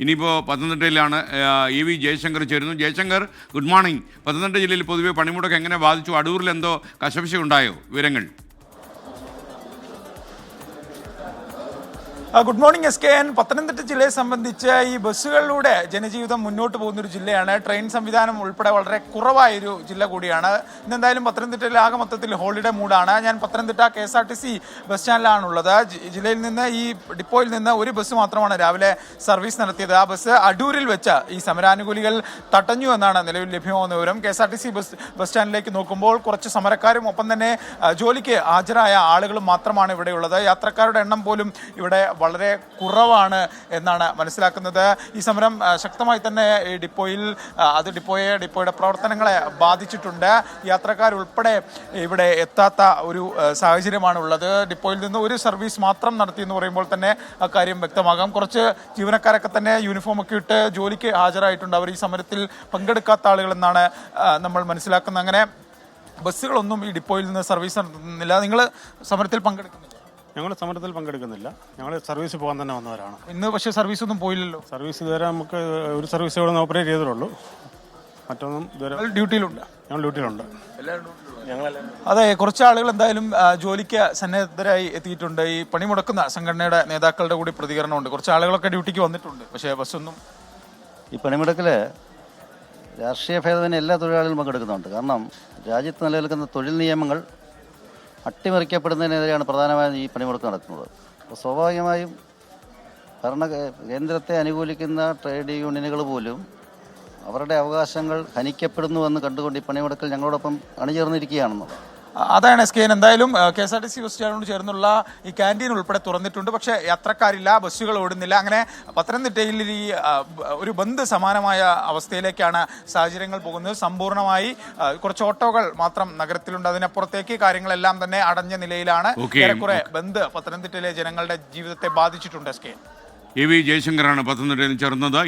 ഇനിയിപ്പോൾ പത്തനംതിട്ടയിലാണ് E V Jaishankar ചേരുന്നു. Jaishankar good morning Pathanamthitta ജില്ലയിൽ പൊതുവെ പണിമുടക്ക് എങ്ങനെ ബാധിച്ചു? അടൂരിൽ എന്തോ കശപശ ഉണ്ടായോ? വിവരങ്ങൾ. Good morning S K N Pathanamthitta ജില്ലയെ സംബന്ധിച്ച് ഈ ബസ്സുകളിലൂടെ ജനജീവിതം മുന്നോട്ട് പോകുന്ന ഒരു ജില്ലയാണ്. ട്രെയിൻ സംവിധാനം ഉൾപ്പെടെ വളരെ കുറവായൊരു ജില്ല കൂടിയാണ്. ഇന്നെന്തായാലും പത്തനംതിട്ടയിൽ ആകെ മൊത്തത്തിൽ ഹോളിഡേ മൂഡാണ്. ഞാൻ Pathanamthitta K S R T C bus സ്റ്റാൻഡിലാണുള്ളത്. ജില്ലയിൽ നിന്ന് ഈ ഡിപ്പോയിൽ നിന്ന് ഒരു ബസ് മാത്രമാണ് രാവിലെ സർവീസ് നടത്തിയത്. ആ ബസ് അടൂരിൽ വെച്ച ഈ സമരാനുകൂലികൾ തടഞ്ഞു എന്നാണ് നിലവിൽ ലഭ്യമാകുന്ന വിവരം. K S R T C bus bus സ്റ്റാൻഡിലേക്ക് നോക്കുമ്പോൾ കുറച്ച് സമരക്കാരും ഒപ്പം തന്നെ ജോലിക്ക് ഹാജരായ ആളുകളും മാത്രമാണ് ഇവിടെയുള്ളത്. യാത്രക്കാരുടെ എണ്ണം പോലും ഇവിടെ വളരെ കുറവാണ് എന്നാണ് മനസ്സിലാക്കുന്നത്. ഈ സമരം ശക്തമായി തന്നെ ഈ ഡിപ്പോയിൽ അത് ഡിപ്പോയെ ഡിപ്പോയുടെ പ്രവർത്തനങ്ങളെ ബാധിച്ചിട്ടുണ്ട്. യാത്രക്കാരുൾപ്പെടെ ഇവിടെ എത്താത്ത ഒരു സാഹചര്യമാണ് ഉള്ളത് ഡിപ്പോയിൽ നിന്ന് ഒരു സർവീസ് മാത്രം നടത്തി എന്ന് പറയുമ്പോൾ തന്നെ അക്കാര്യം വ്യക്തമാകാം. കുറച്ച് ജീവനക്കാരൊക്കെ തന്നെ യൂണിഫോമൊക്കെ ഇട്ട് ജോലിക്ക് ഹാജരായിട്ടുണ്ട്. അവർ ഈ സമരത്തിൽ പങ്കെടുക്കാത്ത ആളുകളെന്നാണ് നമ്മൾ മനസ്സിലാക്കുന്നത്. അങ്ങനെ ബസ്സുകളൊന്നും ഈ ഡിപ്പോയിൽ നിന്ന് സർവീസ് നടത്തുന്നില്ല. നിങ്ങൾ സമരത്തിൽ പങ്കെടുക്കുന്നില്ല. ഞങ്ങൾ സമരത്തിൽ പങ്കെടുക്കുന്നില്ല. ഞങ്ങൾ സർവീസ് പോകാൻ തന്നെ വന്നവരാണ്. ഇന്ന് പക്ഷേ സർവീസ് ഒന്നും പോയില്ലല്ലോ. സർവീസ് ഇതുവരെ നമുക്ക് ഒരു സർവീസ് ഇവിടെ നിന്ന് ഓപ്പറേറ്റ് ചെയ്തിട്ടുള്ളൂ. മറ്റൊന്നും ഇതുവരെ ഡ്യൂട്ടിയിലുണ്ട് ഞങ്ങൾ ഡ്യൂട്ടിയിലുണ്ട് അതെ കുറച്ച് ആളുകൾ എന്തായാലും ജോലിക്ക് സന്നദ്ധരായി എത്തിയിട്ടുണ്ട്. ഈ പണി മുടക്കുന്ന സംഘടനയുടെ നേതാക്കളുടെ കൂടി പ്രതികരണമുണ്ട്. കുറച്ച് ആളുകളൊക്കെ ഡ്യൂട്ടിക്ക് വന്നിട്ടുണ്ട്. പക്ഷേ ബസ്സൊന്നും ഈ പണിമുടക്കിൽ രാഷ്ട്രീയ ഭേദമന്യേ എല്ലാ തൊഴിലാളികളും പങ്കെടുക്കുന്നുണ്ട്. കാരണം രാജ്യത്ത് നിലനിൽക്കുന്ന തൊഴിൽ നിയമങ്ങൾ അട്ടിമറിക്കപ്പെടുന്നതിനെതിരെയാണ് പ്രധാനമായും ഈ പണിമുടക്ക് നടക്കുന്നത് അപ്പോൾ സ്വാഭാവികമായും ഭരണ കേന്ദ്രത്തെ അനുകൂലിക്കുന്ന ട്രേഡ് യൂണിയനുകൾ പോലും അവരുടെ അവകാശങ്ങൾ ഹനിക്കപ്പെടുന്നുവെന്ന് കണ്ടുകൊണ്ട് ഈ പണിമുടക്കിൽ ഞങ്ങളോടൊപ്പം അണിചേർന്നിരിക്കുകയാണെന്നുള്ളത്. അതാണ് എസ് കെ എൻ. എന്തായാലും K S R T C bus സ്റ്റാൻഡിനോട് ചേർന്നുള്ള ഈ ക്യാന്റീൻ ഉൾപ്പെടെ തുറന്നിട്ടുണ്ട്. പക്ഷേ യാത്രക്കാരില്ല ബസ്സുകൾ ഓടുന്നില്ല. അങ്ങനെ പത്തനംതിട്ടയിൽ ഈ ഒരു ബന്ദ് സമാനമായ അവസ്ഥയിലേക്കാണ് സാഹചര്യങ്ങൾ പോകുന്നത്. സമ്പൂർണമായി കുറച്ച് ഓട്ടോകൾ മാത്രം നഗരത്തിലുണ്ട്. അതിനപ്പുറത്തേക്ക് കാര്യങ്ങളെല്ലാം തന്നെ അടഞ്ഞ നിലയിലാണ്. ഏറെക്കുറെ ബന്ദ് പത്തനംതിട്ടയിലെ ജനങ്ങളുടെ ജീവിതത്തെ ബാധിച്ചിട്ടുണ്ട് എസ് കെ എ വി ജയശങ്കറാണ് പത്തനംതിട്ടയിൽ ചേർന്നത്.